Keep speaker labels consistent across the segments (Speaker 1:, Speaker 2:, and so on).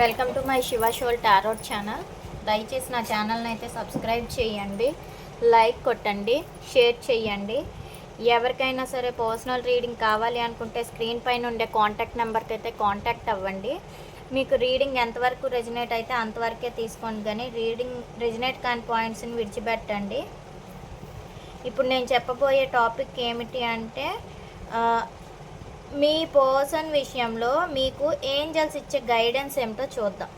Speaker 1: Welcome to my Shiva soul tarot channel. దయచేసి నా ఛానల్ని అయితే సబ్స్క్రైబ్ చేయండి లైక్ కొట్టండి షేర్ చేయండి. ఎవరికైనా సరే పర్సనల్ రీడింగ్ కావాలి అనుకుంటే స్క్రీన్ పైన ఉండే కాంటాక్ట్ నెంబర్కి అయితే కాంటాక్ట్ అవ్వండి. మీకు రీడింగ్ ఎంతవరకు రెజినేట్ అయితే అంతవరకే తీసుకోండి కానీ రీడింగ్ రెజినేట్ కాని పాయింట్స్ని విడిచిపెట్టండి. ఇప్పుడు నేను చెప్పబోయే టాపిక్ ఏమిటి అంటే మీ పర్సన్ విషయంలో మీకు ఏంజల్స్ ఇచ్చే గైడెన్స్ ఏమిటో చూద్దాం.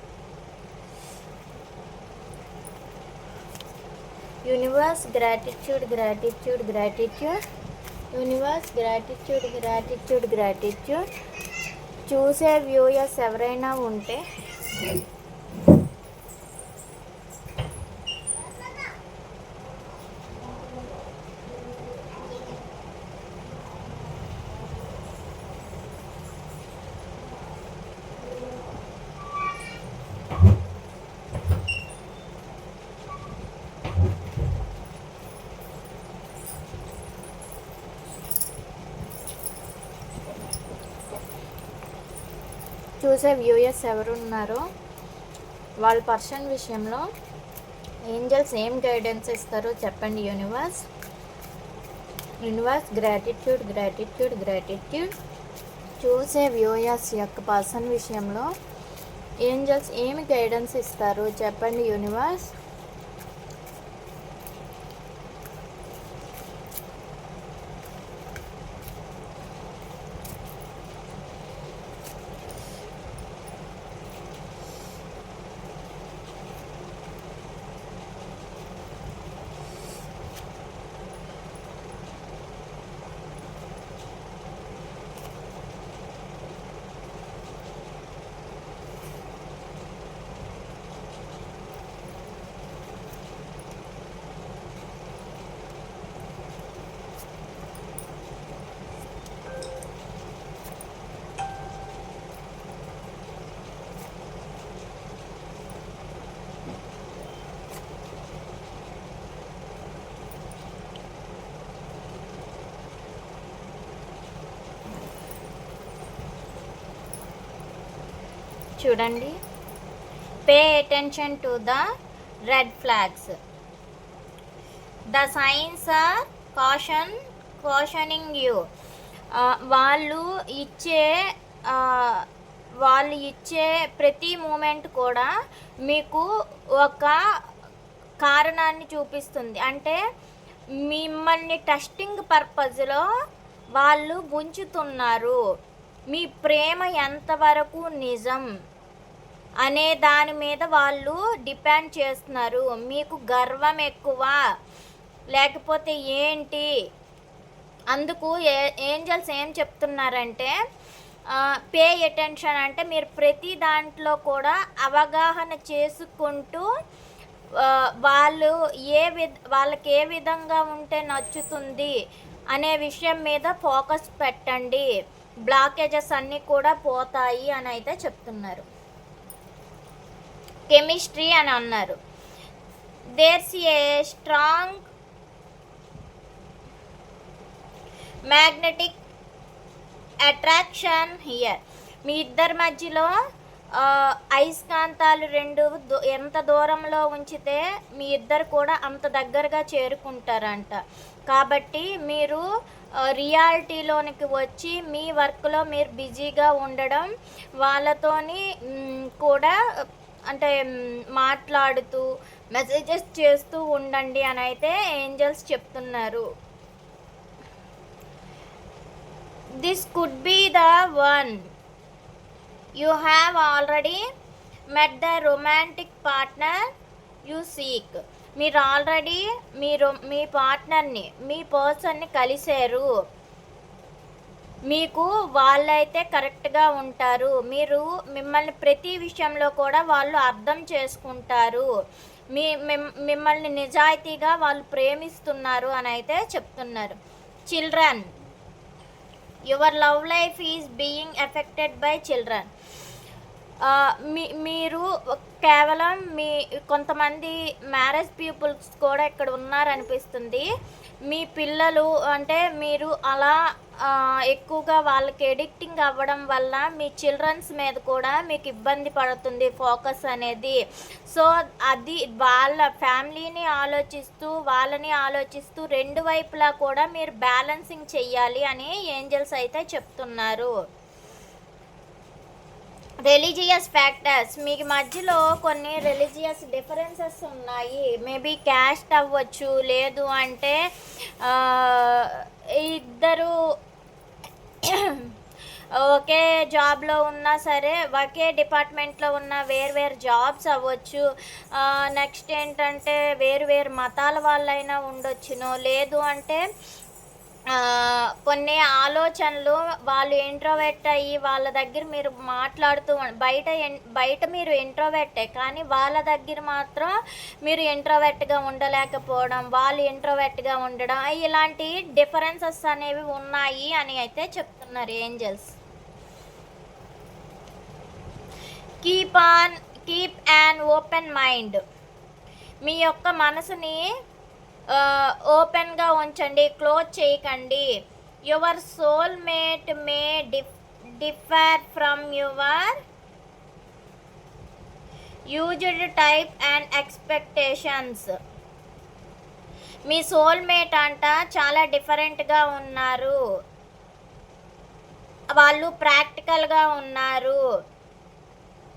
Speaker 1: Universe gratitude gratitude gratitude. Universe gratitude gratitude gratitude. చూసే వ్యూయర్స్ ఎవరైనా ఉంటే చూసే వ్యూయర్స్ ఎవరున్నారో వాళ్ళ పర్సన్ విషయంలో ఏంజల్స్ ఏం గైడెన్స్ ఇస్తారో చెప్పండి universe. Universe gratitude gratitude gratitude. చూసే వ్యూయర్స్ యొక్క పర్సన్ విషయంలో ఏంజల్స్ ఏమి గైడెన్స్ ఇస్తారు చెప్పండి యూనివర్స్. చూడండి. Pay attention to the red flags the signs are caution cautioning you వాళ్ళు ఇచ్చే uh, వాళ్ళు ఇచ్చే ప్రతి మూమెంట్ కూడా మీకు ఒక కారణాన్ని చూపిస్తుంది. అంటే మిమ్మల్ని టెస్టింగ్ పర్పస్లో వాళ్ళు ఉంచుతున్నారు. మీ ప్రేమ ఎంతవరకు నిజం అనే దాని మీద వాళ్ళు డిపెండ్ చేస్తున్నారు. మీకు గర్వం ఎక్కువ లేకపోతే ఏంటి? అందుకు ఏ ఏంజల్స్ ఏం చెప్తున్నారంటే పే అటెన్షన్ అంటే మీరు ప్రతి దాంట్లో కూడా అవగాహన చేసుకుంటూ వాళ్ళు ఏ విధ వాళ్ళకి ఏ విధంగా ఉంటే నచ్చుతుంది అనే విషయం మీద ఫోకస్ పెట్టండి. బ్లాకేజెస్ అన్నీ కూడా పోతాయి అని అయితే చెప్తున్నారు. కెమిస్ట్రీ అని అన్నారు. There's a strong magnetic attraction here. మీ ఇద్దరి మధ్యలో అయస్కాంతాలు రెండు ఎంత దూరంలో ఉంచితే మీ ఇద్దరు కూడా అంత దగ్గరగా చేరుకుంటారంట. కాబట్టి మీరు రియాలిటీలోనికి వచ్చి మీ వర్క్లో మీరు బిజీగా ఉండడం వాళ్ళతోని కూడా అంటే మాట్లాడుతూ మెసేజెస్ చేస్తూ ఉండండి అని అయితే ఏంజల్స్ చెప్తున్నారు. This could be the one you have already met the romantic partner you seek మీరు ఆల్రెడీ మీరు మీ పార్ట్నర్ని మీ పర్సన్ని కలిశారు. మీకు వాళ్ళైతే కరెక్ట్గా ఉంటారు. మీరు మిమ్మల్ని ప్రతి విషయంలో కూడా వాళ్ళు అర్థం చేసుకుంటారు. మీ మిమ్- మిమ్మల్ని నిజాయితీగా వాళ్ళు ప్రేమిస్తున్నారు అని అయితే చెప్తున్నారు. Children your love life is being affected by children మీ మీరు కేవలం మీ కొంతమంది మ్యారేజ్ పీపుల్స్ కూడా ఇక్కడ ఉన్నారనిపిస్తుంది. మీ పిల్లలు అంటే మీరు అలా ఎక్కువగా వాళ్ళకి ఎడిక్టింగ్ అవ్వడం వల్ల మీ చిల్డ్రన్స్ మీద కూడా మీకు ఇబ్బంది పడుతుంది ఫోకస్ అనేది. సో అది వాళ్ళ ఫ్యామిలీని ఆలోచిస్తూ వాళ్ళని ఆలోచిస్తూ రెండు వైపులా కూడా మీరు బ్యాలెన్సింగ్ చెయ్యాలి అని ఏంజల్స్ అయితే చెప్తున్నారు. రిలీజియస్ ఫ్యాక్టర్స్ మీకు మధ్యలో కొన్ని రిలీజియస్ డిఫరెన్సెస్ ఉన్నాయి. మేబీ క్యాస్ట్ అవ్వచ్చు లేదు అంటే ఇద్దరు ఒకే జాబ్లో ఉన్నా సరే ఒకే డిపార్ట్మెంట్లో ఉన్న వేరు వేరు జాబ్స్ అవ్వచ్చు. నెక్స్ట్ ఏంటంటే వేరు వేరు మతాల వాళ్ళైనా ఉండొచ్చును. లేదు అంటే కొన్ని ఆలోచనలు వాళ్ళు ఇంట్రోవెట్ అయ్యి వాళ్ళ దగ్గర మీరు మాట్లాడుతూ బయట బయట మీరు ఇంట్రోవెట్టే కానీ వాళ్ళ దగ్గర మాత్రం మీరు ఇంట్రోవెట్గా ఉండలేకపోవడం వాళ్ళు ఇంట్రోవెట్గా ఉండడం ఇలాంటి డిఫరెన్సెస్ అనేవి ఉన్నాయి అని అయితే చెప్తున్నారు angels. Keep on keep an open mind మీ యొక్క మనసుని ఓపెన్గా ఉంచండి క్లోజ్ చేయకండి. Your soul mate may diff differ from your used type and expectations me soulmate అంట చాలా డిఫరెంట్గా ఉన్నారు. వాళ్ళు ప్రాక్టికల్గా ఉన్నారు.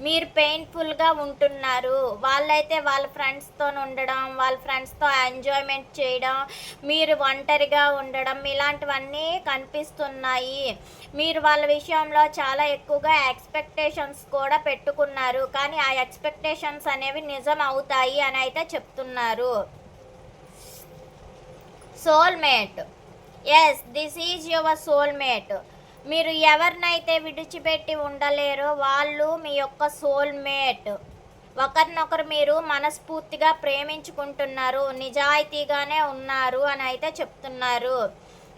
Speaker 1: మీరు పెయిన్ఫుల్గా ఉంటున్నారు. వాళ్ళైతే వాళ్ళ ఫ్రెండ్స్తో ఉండడం వాళ్ళ ఫ్రెండ్స్తో ఎంజాయ్మెంట్ చేయడం మీరు ఒంటరిగా ఉండడం ఇలాంటివన్నీ కనిపిస్తున్నాయి. మీరు వాళ్ళ విషయంలో చాలా ఎక్కువగా ఎక్స్పెక్టేషన్స్ కూడా పెట్టుకున్నారు. కానీ ఆ ఎక్స్పెక్టేషన్స్ అనేవి నిజం అవుతాయి అని అయితే చెప్తున్నారు. Soulmate yes this is your soulmate మీరు ఎవరినైతే విడిచిపెట్టి ఉండలేరో వాళ్ళు మీ యొక్క సోల్మేట్ ఒకరినొకరు మీరు మనస్ఫూర్తిగా ప్రేమించుకుంటున్నారు నిజాయితీగానే ఉన్నారు అని అయితే చెప్తున్నారు.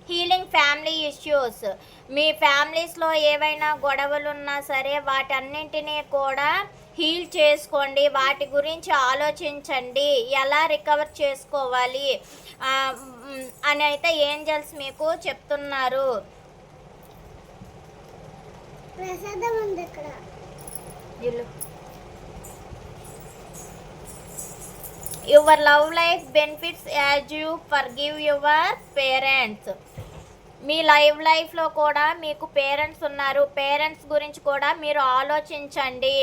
Speaker 1: హీలింగ్ ఫ్యామిలీ ఇష్యూస్ మీ ఫ్యామిలీస్లో ఏవైనా గొడవలు ఉన్నా సరే వాటన్నింటినీ కూడా హీల్ చేసుకోండి. వాటి గురించి ఆలోచించండి. ఎలా రికవర్ చేసుకోవాలి? అని అయితే ఏంజల్స్ మీకు చెప్తున్నారు.
Speaker 2: ప్రసాదం ఉంది ఇక్కడ.
Speaker 1: ఇల్లు your love life benefits as you forgive your parents me live లైఫ్లో కూడా మీకు పేరెంట్స్ ఉన్నారు. పేరెంట్స్ గురించి కూడా మీరు ఆలోచించండి.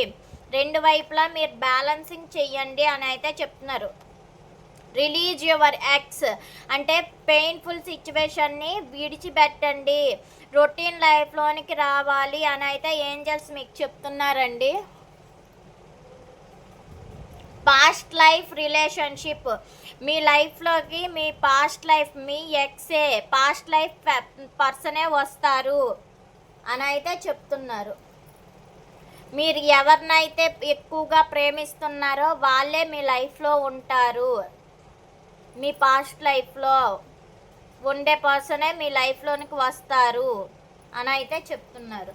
Speaker 1: రెండు వైపులా మీరు బ్యాలెన్సింగ్ చెయ్యండి అని అయితే చెప్తున్నారు. రిలీజ్ యువర్ ఎక్స్ అంటే పెయిన్ఫుల్ సిచ్యువేషన్ని విడిచిపెట్టండి. రొటీన్ లైఫ్లోనికి రావాలి అని అయితే ఏంజల్స్ మీకు చెప్తున్నారండి. పాస్ట్ లైఫ్ రిలేషన్షిప్ మీ లైఫ్లోకి మీ పాస్ట్ లైఫ్ మీ ఎక్సే పాస్ట్ లైఫ్ పర్సనే వస్తారు అని అయితే చెప్తున్నారు. మీరు ఎవరినైతే ఎక్కువగా ప్రేమిస్తున్నారో వాళ్ళే మీ లైఫ్లో ఉంటారు. మీ పాస్ట్ లైఫ్లో ఉండే పర్సనే మీ లైఫ్లోనికి వస్తారు అని అయితే చెప్తున్నారు.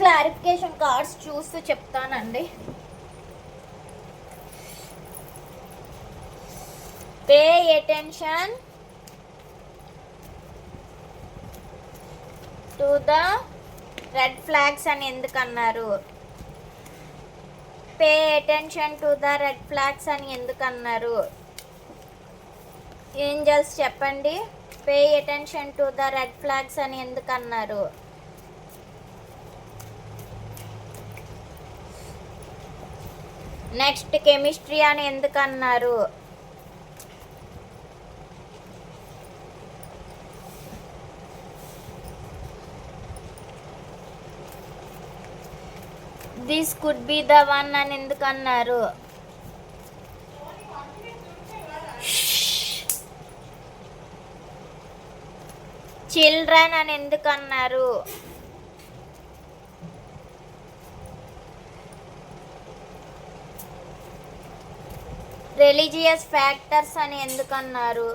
Speaker 1: క్లారిఫికేషన్ కార్డ్స్ చూస్తూ చెప్తానండి. Pay attention to the red flags అని ఎందుకు అన్నారు? Pay attention to the red flags అని ఎందుకు అన్నారు? ఏంజల్స్ చెప్పండి. Pay attention to the red flags అని ఎందుకు అన్నారు? నెక్స్ట్ కెమిస్ట్రీ అని ఎందుకు అన్నారు? This could be the one అని ఎందుకు అన్నారు? చిల్డ్రన్ అని ఎందుకు అన్నారు? రిలీజియస్ ఫ్యాక్టర్స్ అని ఎందుకు అన్నారు?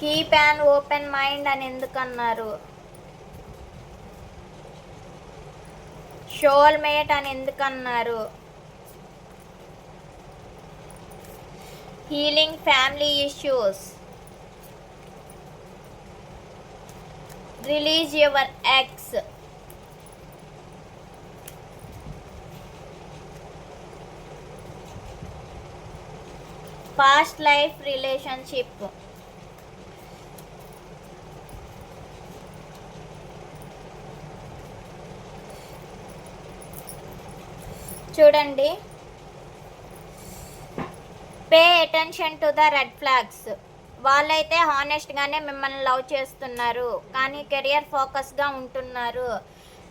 Speaker 1: కీప్ అండ్ ఓపెన్ మైండ్ అని ఎందుకు అన్నారు షోల్మేట్ అని ఎందుకు అన్నారు healing family issues. Release your ex past life relationship. చూడండి. Pay attention to the red flags వాళ్ళైతే హానెస్ట్గానే మిమ్మల్ని లవ్ చేస్తున్నారు. కానీ కెరియర్ ఫోకస్గా ఉంటున్నారు.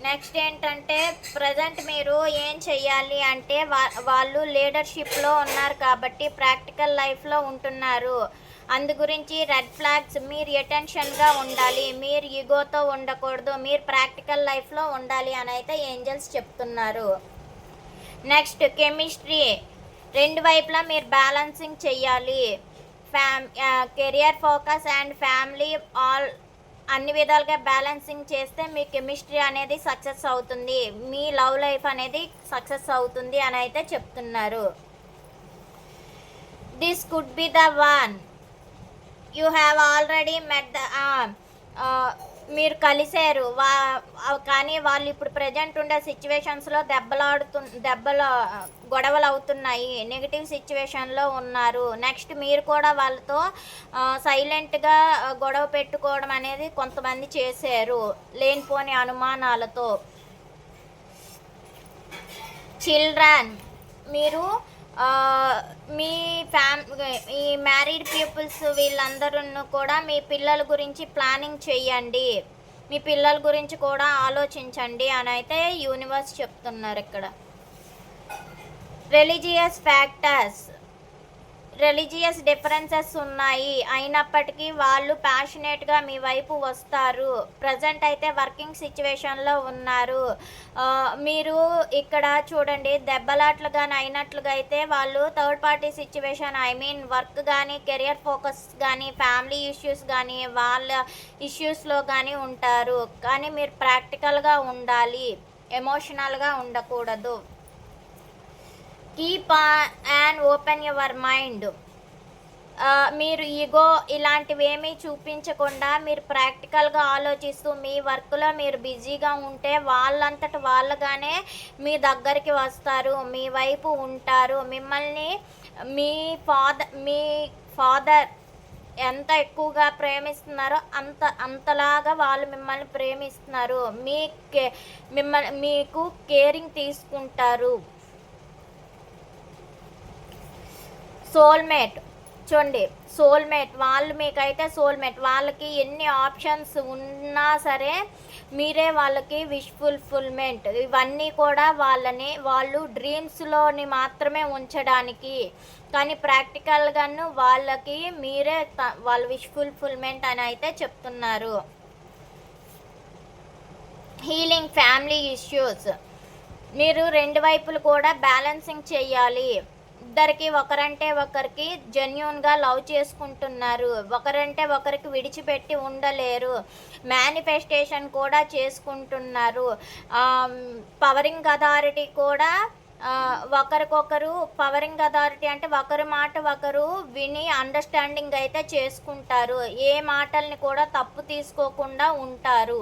Speaker 1: నెక్స్ట్ ఏంటంటే ప్రజెంట్ మీరు ఏం చెయ్యాలి అంటే వా వాళ్ళు లీడర్షిప్లో ఉన్నారు కాబట్టి ప్రాక్టికల్ లైఫ్లో ఉంటున్నారు. అందు గురించి రెడ్ ఫ్లాగ్స్ మీరు అటెన్షన్గా ఉండాలి మీరు ఈగోతో ఉండకూడదు మీరు ప్రాక్టికల్ లైఫ్లో ఉండాలి అని అయితే ఏంజల్స్ చెప్తున్నారు. Next chemistry. రెండు వైపులా మీరు బ్యాలెన్సింగ్ చెయ్యాలి. Fam career focus and family all అన్ని విధాలుగా బ్యాలెన్సింగ్ చేస్తే మీ కెమిస్ట్రీ అనేది సక్సెస్ అవుతుంది. మీ లవ్ లైఫ్ అనేది సక్సెస్ అవుతుంది అని అయితే చెప్తున్నారు. This could be the one you have already met the మీరు కలిశారు. వా కానీ వాళ్ళు ఇప్పుడు ప్రజెంట్ ఉండే సిచ్యువేషన్స్లో దెబ్బలాడుతు దెబ్బలు గొడవలు అవుతున్నాయి. నెగిటివ్ సిచ్యువేషన్లో ఉన్నారు. నెక్స్ట్ మీరు కూడా వాళ్ళతో సైలెంట్గా గొడవ పెట్టుకోవడం అనేది కొంతమంది చేశారు. లేనిపోని అనుమానాలతో. చిల్డ్రన్ మీరు మీ ఫ్యామ్ ఈ మ్యారీడ్ పీపుల్స్ వీళ్ళందరూ కూడా మీ పిల్లల గురించి ప్లానింగ్ చేయండి మీ పిల్లల గురించి కూడా ఆలోచించండి అని అయితే యూనివర్స్ చెప్తున్నారు ఇక్కడ. రిలీజియస్ ఫ్యాక్టర్స్ రిలీజియస్ డిఫరెన్సెస్ ఉన్నాయి. అయినప్పటికీ వాళ్ళు ప్యాషనేట్గా మీ వైపు వస్తారు. ప్రజెంట్ అయితే వర్కింగ్ సిచ్యువేషన్లో ఉన్నారు. మీరు ఇక్కడ చూడండి దెబ్బలాట్లు కానీ అయినట్లుగా అయితే వాళ్ళు third party situation I mean work కానీ కెరియర్ ఫోకస్ కానీ ఫ్యామిలీ ఇష్యూస్ కానీ వాళ్ళ ఇష్యూస్లో కానీ ఉంటారు. కానీ మీరు ప్రాక్టికల్గా ఉండాలి. ఎమోషనల్గా ఉండకూడదు. Keep and open your mind మీరు ఈగో ఇలాంటివి ఏమీ చూపించకుండా మీరు ప్రాక్టికల్గా ఆలోచిస్తూ మీ వర్క్లో మీరు బిజీగా ఉంటే వాళ్ళంతట వాళ్ళగానే మీ దగ్గరికి వస్తారు మీ వైపు ఉంటారు. మిమ్మల్ని మీ ఫాదర్ మీ ఫాదర్ ఎంత ఎక్కువగా ప్రేమిస్తున్నారో అంత అంతలాగా వాళ్ళు మిమ్మల్ని ప్రేమిస్తున్నారు. మీ కే మిమ్మల్ని మీకు కేరింగ్ తీసుకుంటారు. సోల్మేట్. చూడండి సోల్మేట్ వాళ్ళు మీకైతే సోల్మేట్. వాళ్ళకి ఎన్ని ఆప్షన్స్ ఉన్నా సరే మీరే వాళ్ళకి విష్ ఫుల్ఫిల్మెంట్. ఇవన్నీ కూడా వాళ్ళని వాళ్ళు డ్రీమ్స్లోని మాత్రమే ఉంచడానికి. కానీ ప్రాక్టికల్గాను వాళ్ళకి మీరే వాళ్ళ విష్ ఫుల్ఫిల్మెంట్ అని అయితే చెప్తున్నారు. Healing family issues. మీరు రెండు వైపులు కూడా బ్యాలెన్సింగ్ చేయాలి. ఇద్దరికి ఒకరంటే ఒకరికి జెన్యున్గా లవ్ చేసుకుంటున్నారు. ఒకరంటే ఒకరికి విడిచిపెట్టి ఉండలేరు. మేనిఫెస్టేషన్ కూడా చేసుకుంటున్నారు. పవరింగ్ అథారిటీ కూడా ఒకరికొకరు పవరింగ్ అథారిటీ అంటే ఒకరి మాట ఒకరు విని అండర్స్టాండింగ్ అయితే చేసుకుంటారు. ఏ మాటల్ని కూడా తప్పు తీసుకోకుండా ఉంటారు.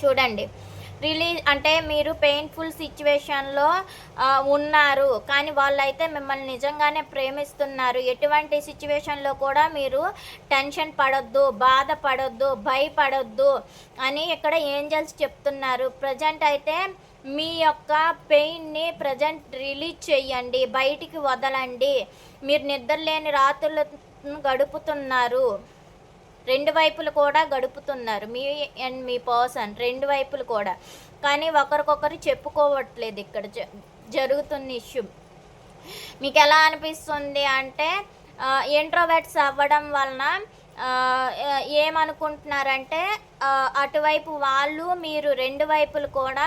Speaker 1: చూడండి. రిలీజ్ అంటే మీరు పెయిన్ఫుల్ సిచ్యువేషన్లో ఉన్నారు. కానీ వాళ్ళైతే మిమ్మల్ని నిజంగానే ప్రేమిస్తున్నారు. ఎటువంటి సిచ్యువేషన్లో కూడా మీరు టెన్షన్ పడొద్దు బాధపడొద్దు భయపడొద్దు అని ఇక్కడ ఏంజల్స్ చెప్తున్నారు. ప్రజెంట్ అయితే మీ యొక్క పెయిన్ని ప్రజెంట్ రిలీజ్ చేయండి బయటికి వదలండి. మీరు నిద్రలేని రాత్రులు గడుపుతున్నారు. రెండు వైపులు కూడా గడుపుతున్నారు. మీ అండ్ మీ పర్సన్ రెండు వైపులు కూడా. కానీ ఒకరికొకరు చెప్పుకోవట్లేదు ఇక్కడ. జ- జరుగుతున్న ఇష్యూ. మీకు ఎలా అనిపిస్తుంది అంటే ఇంట్రోవర్ట్స్ అవ్వడం వలన ఏమనుకుంటున్నారంటే అటువైపు వాళ్ళు మీరు రెండు వైపులు కూడా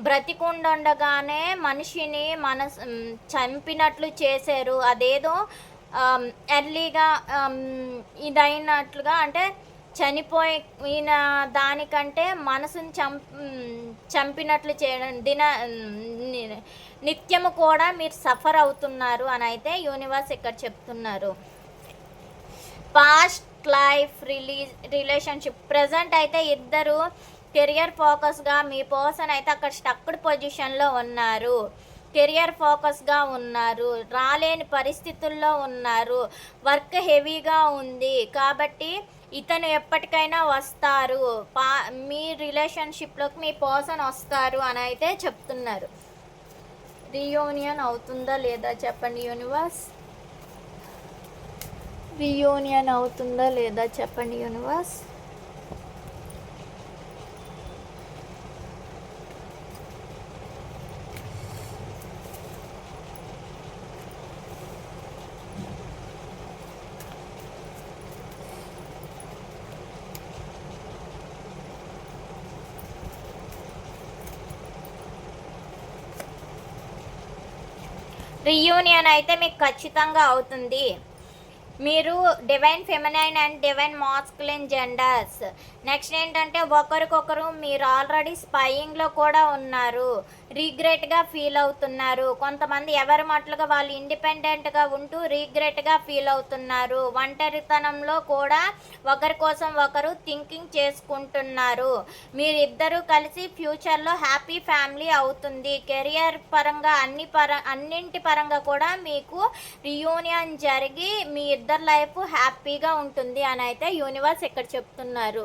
Speaker 1: బ్రతికుండగానే మనిషిని మనస్ చంపినట్లు చేశారు. అదేదో Um, ఎర్లీగా um, ఇదైనట్లుగా అంటే చనిపోయిన దానికంటే మనసుని చం చంపినట్లు చేయడం దిన నిత్యము కూడా మీరు సఫర్ అవుతున్నారు అని అయితే యూనివర్స్ ఇక్కడ చెప్తున్నారు. Past life release relationship present అయితే ఇద్దరు కెరియర్ ఫోకస్గా మీ పర్సన్ అయితే అక్కడ స్టక్డ్ పొజిషన్లో ఉన్నారు. కెరియర్ ఫోకస్గా ఉన్నారు రాలేని పరిస్థితుల్లో ఉన్నారు వర్క్ హెవీగా ఉంది కాబట్టి ఇతను ఎప్పటికైనా వస్తారు పా మీ రిలేషన్షిప్లోకి మీ పర్సన్ వస్తారు అని అయితే చెప్తున్నారు. రియూనియన్ అవుతుందా లేదా చెప్పండి యూనివర్స్? రియూనియన్ అవుతుందా లేదా చెప్పండి యూనివర్స్ రియూనియన్ అయితే మీకు ఖచ్చితంగా అవుతుంది. మీరు divine feminine and divine masculine genders next ఏంటంటే ఒకరికొకరు మీరు ఆల్రెడీ స్పయింగ్లో కూడా ఉన్నారు. రీగ్రెట్గా ఫీల్ అవుతున్నారు. కొంతమంది ఎవరి మట్లుగా వాళ్ళు ఇండిపెండెంట్గా ఉంటూ రీగ్రెట్గా ఫీల్ అవుతున్నారు. ఒంటరితనంలో కూడా ఒకరి కోసం ఒకరు థింకింగ్ చేసుకుంటున్నారు. మీరిద్దరూ కలిసి ఫ్యూచర్లో హ్యాపీ ఫ్యామిలీ అవుతుంది. కెరియర్ పరంగా అన్ని పర అన్నింటి పరంగా కూడా మీకు రియూనియన్ జరిగి మీ ఇద్దరు లైఫ్ హ్యాపీగా ఉంటుంది అని అయితే యూనివర్స్ ఇక్కడ చెప్తున్నారు.